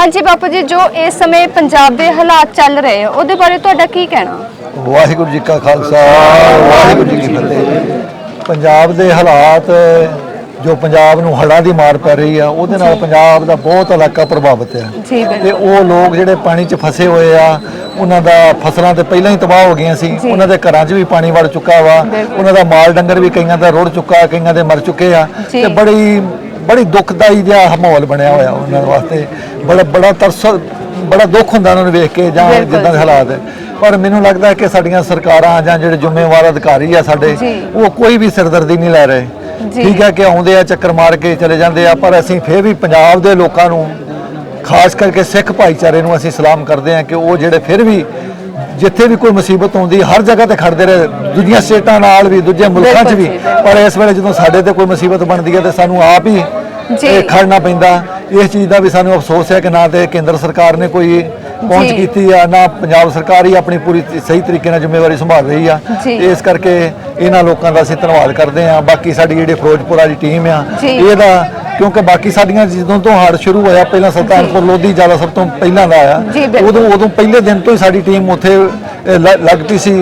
ਹਾਂਜੀ ਬਾਪੂ ਜੀ ਜੋ ਇਸ ਸਮੇਂ ਪੰਜਾਬ ਦੇ ਹਾਲਾਤ ਚੱਲ ਰਹੇ ਆ ਉਹਦੇ ਬਾਰੇ ਤੁਹਾਡਾ ਕੀ ਕਹਿਣਾ? ਵਾਹਿਗੁਰੂ ਜੀ ਕਾ ਖਾਲਸਾ ਵਾਹਿਗੁਰੂ ਜੀ ਕੀ ਫਤਿਹ। ਪੰਜਾਬ ਦੇ ਹਾਲਾਤ ਜੋ ਪੰਜਾਬ ਨੂੰ ਹੜ੍ਹਾਂ ਦੀ ਮਾਰ ਪੈ ਰਹੀ ਆ ਉਹਦੇ ਨਾਲ ਪੰਜਾਬ ਦਾ ਬਹੁਤ ਇਲਾਕਾ ਪ੍ਰਭਾਵਿਤ ਜੀ ਬਿਲਕੁਲ। ਤੇ ਉਹ ਲੋਕ ਜਿਹੜੇ ਪਾਣੀ 'ਚ ਫਸੇ ਹੋਏ ਆ ਉਹਨਾਂ ਦਾ ਫਸਲਾਂ ਤੇ ਪਹਿਲਾਂ ਹੀ ਤਬਾਹ ਹੋ ਗਈਆਂ ਸੀ ਉਹਨਾਂ ਦੇ ਘਰਾਂ 'ਚ ਵੀ ਪਾਣੀ ਵੜ ਚੁੱਕਾ ਵਾ। ਉਹਨਾਂ ਦਾ ਮਾਲ ਡੰਗਰ ਵੀ ਕਈਆਂ ਦਾ ਰੁੜ ਚੁੱਕਾ ਕਈਆਂ ਦੇ ਮਰ ਚੁੱਕੇ ਆ। ਤੇ ਬੜੀ ਬੜੀ ਦੁਖਦਾਈ ਜਿਹਾ ਮਾਹੌਲ ਬਣਿਆ ਹੋਇਆ ਉਹਨਾਂ ਵਾਸਤੇ ਬੜਾ ਬੜਾ ਤਰਸ ਬੜਾ ਦੁੱਖ ਹੁੰਦਾ ਉਹਨਾਂ ਨੂੰ ਵੇਖ ਕੇ ਜਾਂ ਜਿੱਦਾਂ ਦੇ। ਹਾਲਾਤ ਹੈ ਪਰ ਮੈਨੂੰ ਲੱਗਦਾ ਕਿ ਸਾਡੀਆਂ ਸਰਕਾਰਾਂ ਜਾਂ ਜਿਹੜੇ ਜ਼ਿੰਮੇਵਾਰ ਅਧਿਕਾਰੀ ਆ ਸਾਡੇ। ਉਹ ਕੋਈ ਵੀ ਸਿਰਦਰਦੀ ਨਹੀਂ ਲੈ ਰਹੇ। ਠੀਕ ਹੈ ਕਿ ਆਉਂਦੇ ਆ ਚੱਕਰ ਮਾਰ ਕੇ ਚਲੇ ਜਾਂਦੇ ਆ ਪਰ ਅਸੀਂ ਫੇਰ ਵੀ ਪੰਜਾਬ ਦੇ ਲੋਕਾਂ ਨੂੰ ਖਾਸ ਕਰਕੇ ਸਿੱਖ ਭਾਈਚਾਰੇ ਨੂੰ ਅਸੀਂ ਸਲਾਮ ਕਰਦੇ ਹਾਂ ਕਿ ਉਹ ਜਿਹੜੇ ਫਿਰ ਵੀ ਜਿੱਥੇ ਵੀ ਕੋਈ ਮੁਸੀਬਤ ਆਉਂਦੀ ਹਰ ਜਗ੍ਹਾ ਤੇ ਖੜਦੇ ਰਹੇ ਦੂਜੀਆਂ ਸਟੇਟਾਂ ਨਾਲ ਵੀ ਦੂਜੇ ਮੁਲਕਾਂ 'ਚ ਵੀ। ਪਰ ਇਸ ਵੇਲੇ ਜਦੋਂ ਸਾਡੇ ਤੇ ਕੋਈ ਮੁਸੀਬਤ ਬਣਦੀ ਹੈ ਤੇ ਸਾਨੂੰ ਆਪ ਹੀ। ਇਹ ਖੜਨਾ ਪੈਂਦਾ ਇਸ ਚੀਜ਼ ਦਾ ਵੀ ਸਾਨੂੰ ਅਫਸੋਸ ਹੈ ਕਿ ਨਾ ਤੇ ਕੇਂਦਰ ਸਰਕਾਰ ਨੇ ਕੋਈ ਪਹੁੰਚ। ਕੀਤੀ ਆ ਨਾ ਪੰਜਾਬ ਸਰਕਾਰ ਹੀ ਆਪਣੀ ਪੂਰੀ ਸਹੀ ਤਰੀਕੇ ਨਾਲ ਜ਼ਿੰਮੇਵਾਰੀ ਸੰਭਾਲ ਰਹੀ ਆ। ਇਸ ਕਰਕੇ ਇਹਨਾਂ ਲੋਕਾਂ ਦਾ ਅਸੀਂ ਧੰਨਵਾਦ ਕਰਦੇ ਆ ਬਾਕੀ ਸਾਡੀ ਜਿਹੜੀ ਫਿਰੋਜ਼ਪੁਰ ਵਾਲੀ ਟੀਮ ਆ। ਇਹਦਾ ਕਿਉਂਕਿ ਬਾਕੀ ਸਾਡੀਆਂ ਜਦੋਂ ਤੋਂ ਹੜ੍ਹ ਸ਼ੁਰੂ ਹੋਇਆ ਪਹਿਲਾਂ ਸੁਲਤਾਨਪੁਰ ਲੋਧੀ ਜ਼ਿਆਦਾ ਸਭ ਤੋਂ ਪਹਿਲਾਂ ਦਾ ਜੀ, ਆ ਬਿਲਕੁਲ। ਉਦੋਂ ਉਦੋਂ ਪਹਿਲੇ ਦਿਨ ਤੋਂ ਹੀ ਸਾਡੀ ਟੀਮ ਉੱਥੇ ਅ, ਲ- ਲੱਗ ਪਈ ਸੀ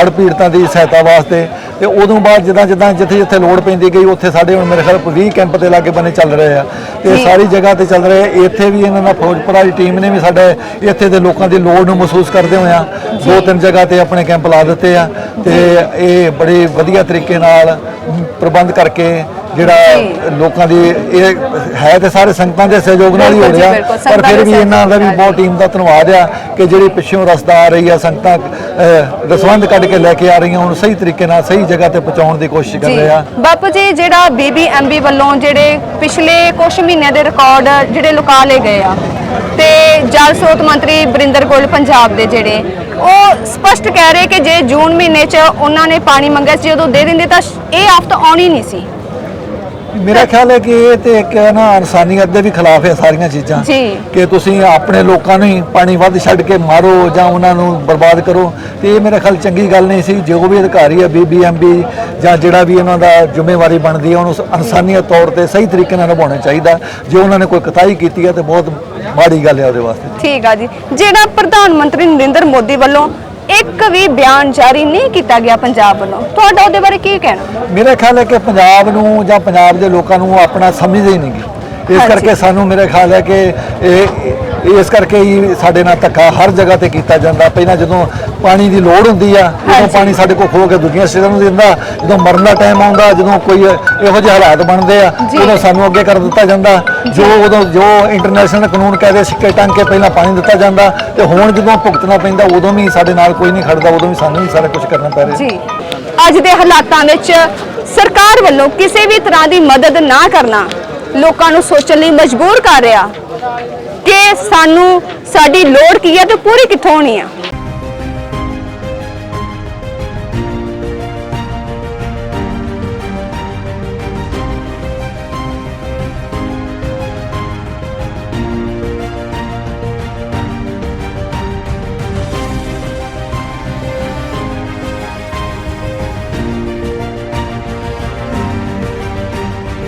ਹੜ੍ਹ ਪੀੜਤਾਂ ਦੀ ਸਹਾਇਤਾ ਵਾਸਤੇ। ਤੇ ਉਦੋਂ ਬਾਅਦ ਜਿੱਦਾਂ ਜਿੱਦਾਂ ਜਿੱਥੇ ਜਿੱਥੇ ਲੋੜ ਪੈਂਦੀ ਗਈ ਉੱਥੇ ਸਾਡੇ ਹੁਣ ਮੇਰੇ ਖਿਆਲ 20 ਕੈਂਪ ਦੇ ਲਾਗੇ ਬੰਨੇ ਚੱਲ ਰਹੇ ਆ। ਤੇ। ਸਾਰੀ ਜਗ੍ਹਾ ਤੇ ਚੱਲ ਰਹੇ ਆ। ਇੱਥੇ ਵੀ ਇਹਨਾਂ ਦਾ ਫਿਰੋਜ਼ਪੁਰ ਵਾਲੀ ਟੀਮ ਨੇ ਵੀ ਸਾਡੇ ਇੱਥੇ ਦੇ ਲੋਕਾਂ ਦੀ ਲੋੜ ਨੂੰ ਮਹਿਸੂਸ ਕਰਦੇ ਹੋਇਆ ਦੋ ਤਿੰਨ ਜਗ੍ਹਾ ਤੇ ਆਪਣੇ ਕੈਂਪ ਲਾ ਦਿੱਤੇ ਆ। ਤੇ ਇਹ ਬੜੇ ਵਧੀਆ ਤਰੀਕੇ ਨਾਲ ਪ੍ਰਬੰਧ ਕਰਕੇ ਜਿਹੜਾ। ਲੋਕਾਂ ਦੀ ਇਹ ਹੈ ਤੇ ਸਾਰੇ ਸੰਗਤਾਂ ਦੇ ਸਹਿਯੋਗ ਨਾਲ ਹੀ ਹੋ ਰਿਹਾ। ਪਰ ਫਿਰ ਵੀ ਇਹਨਾਂ ਦਾ ਵੀ ਬਹੁਤ ਟੀਮ ਦਾ ਧੰਨਵਾਦ ਆ ਕਿ ਜਿਹੜੀ ਪਿੱਛੋਂ ਰਸਤਾ ਆ ਰਹੀ ਆ ਸੰਗਤਾਂ ਅਹ, ਦਸਵੰਧ ਕੱਢ ਕੇ ਲੈ ਕੇ ਆ ਰਹੀਆਂ ਉਹਨੂੰ ਸਹੀ ਤਰੀਕੇ ਨਾਲ ਸਹੀ ਜਗ੍ਹਾ ਤੇ ਪਹੁੰਚਾਉਣ ਦੀ ਕੋਸ਼ਿਸ਼ ਕਰ ਰਹੇ ਆ। ਬਾਪੂ ਜੀ ਜਿਹੜਾ ਬੀਬੀਐਮਬੀ ਵੱਲੋਂ ਜਿਹੜੇ ਪਿਛਲੇ ਕੁਝ ਮਹੀਨਿਆਂ ਦੇ ਰਿਕਾਰਡ ਜਿਹੜੇ ਲੁਕਾ ਲਏ ਗਏ ਆ ਤੇ ਜਲ ਸਰੋਤ ਮੰਤਰੀ ਬਰਿੰਦਰ ਗੋਇਲ ਪੰਜਾਬ ਦੇ ਜਿਹੜੇ ਉਹ ਸਪਸ਼ਟ ਕਹਿ ਰਹੇ ਕਿ ਜੇ ਜੂਨ ਮਹੀਨੇ 'ਚ ਉਹਨਾਂ ਨੇ ਪਾਣੀ ਮੰਗਿਆ ਸੀ ਜਦੋਂ ਦੇ ਦਿੰਦੇ ਤਾਂ ਇਹ ਆਫਤ ਆਉਣੀ ਨਹੀਂ ਸੀ। ਮੇਰਾ ਖਿਆਲ ਹੈ ਕਿ ਇਹ ਤੇ ਇੱਕ ਨਾ ਇਨਸਾਨੀਅਤ ਦੇ ਵੀ ਖਿਲਾਫ ਹੈ ਸਾਰੀਆਂ ਚੀਜ਼ਾਂ। ਜੀ। ਕਿ ਤੁਸੀਂ ਆਪਣੇ ਲੋਕਾਂ ਨੂੰ ਹੀ ਪਾਣੀ ਵੱਧ ਛੱਡ ਕੇ ਮਾਰੋ ਜਾਂ ਉਹਨਾਂ ਨੂੰ ਬਰਬਾਦ ਕਰੋ। ਤੇ ਇਹ ਮੇਰੇ ਖਿਆਲ ਚੰਗੀ ਗੱਲ ਨਹੀਂ ਸੀ। ਜੋ ਵੀ ਅਧਿਕਾਰੀ ਹੈ ਬੀਬੀਐਮਬੀ ਜਾਂ ਜਿਹੜਾ ਵੀ ਉਹਨਾਂ ਦਾ ਜ਼ਿੰਮੇਵਾਰੀ ਬਣਦੀ ਹੈ ਉਹਨੂੰ ਇਨਸਾਨੀਅਤ ਤੌਰ ਤੇ ਸਹੀ ਤਰੀਕੇ ਨਾਲ ਨਿਭਾਉਣਾ ਚਾਹੀਦਾ। ਜੇ ਉਹਨਾਂ ਨੇ ਕੋਈ ਕਤਾਈ ਕੀਤੀ ਹੈ ਤੇ ਬਹੁਤ ਮਾੜੀ ਗੱਲ ਹੈ ਉਹਦੇ ਵਾਸਤੇ। ਠੀਕ ਆ ਜੀ। ਜਿਹੜਾ ਪ੍ਰਧਾਨ ਮੰਤਰੀ ਨਰਿੰਦਰ ਮੋਦੀ ਵੱਲੋਂ ਇੱਕ ਵੀ ਬਿਆਨ ਜਾਰੀ ਨਹੀਂ ਕੀਤਾ ਗਿਆ ਪੰਜਾਬ ਵੱਲੋਂ। ਤੁਹਾਡਾ ਉਹਦੇ ਬਾਰੇ ਕੀ ਕਹਿਣਾ? ਮੇਰਾ ਖਿਆਲ ਹੈ ਕਿ ਪੰਜਾਬ ਨੂੰ ਜਾਂ ਪੰਜਾਬ ਦੇ ਲੋਕਾਂ ਨੂੰ ਆਪਣਾ ਸਮਝਦੇ ਹੀ ਨਹੀਂਗੇ ਇਸ। ਕਰਕੇ ਸਾਨੂੰ ਮੇਰੇ ਖਿਆਲ ਹੈ ਕਿ ਇਹ ਇਸ ਕਰਕੇ ਹੀ ਸਾਡੇ ਨਾਲ ਧੱਕਾ ਹਰ ਜਗ੍ਹਾ ਤੇ ਕੀਤਾ ਜਾਂਦਾ। ਪਹਿਲਾਂ ਜਦੋਂ ਪਾਣੀ ਦੀ ਲੋੜ ਹੁੰਦੀ ਆ ਉਦੋਂ। ਪਾਣੀ ਸਾਡੇ ਕੋਲ ਖੋ ਕੇ ਦੂਜੀਆਂ ਸਟੇਟਾਂ ਨੂੰ ਦਿੰਦਾ ਜਦੋਂ ਮਰਨ ਦਾ ਟਾਈਮ ਆਉਂਦਾ ਜਦੋਂ ਕੋਈ ਇਹੋ ਜਿਹੇ ਹਾਲਾਤ ਬਣਦੇ ਆ। ਉਦੋਂ ਸਾਨੂੰ ਅੱਗੇ ਕਰ ਦਿੱਤਾ ਜਾਂਦਾ। ਜੋ। ਉਦੋਂ ਜੋ ਇੰਟਰਨੈਸ਼ਨਲ ਕਾਨੂੰਨ ਕਹਦੇ ਸਿੱਕੇ ਟੰਗ ਕੇ ਪਹਿਲਾਂ ਪਾਣੀ ਦਿੱਤਾ ਜਾਂਦਾ ਤੇ ਹੁਣ ਜਦੋਂ ਭੁਗਤਣਾ ਪੈਂਦਾ ਉਦੋਂ ਵੀ ਸਾਡੇ ਨਾਲ ਕੋਈ ਨਹੀਂ ਖੜਦਾ ਉਦੋਂ ਵੀ ਸਾਨੂੰ ਹੀ ਸਾਰਾ ਕੁਝ ਕਰਨਾ ਪੈ ਰਿਹਾ। ਜੀ। ਅੱਜ ਦੇ ਹਾਲਾਤਾਂ ਵਿੱਚ ਸਰਕਾਰ ਵੱਲੋਂ ਕਿਸੇ ਵੀ ਤਰ੍ਹਾਂ ਦੀ ਮਦਦ ਨਾ ਕਰਨਾ ਲੋਕਾਂ ਨੂੰ ਸੋਚਣ ਲਈ ਮਜਬੂਰ ਕਰ ਰਿਹਾ ਕਿ ਸਾਨੂੰ ਸਾਡੀ ਲੋੜ ਕੀ ਹੈ ਤੇ ਪੂਰੀ ਕਿੱਥੋਂ ਹੋਣੀ ਆ?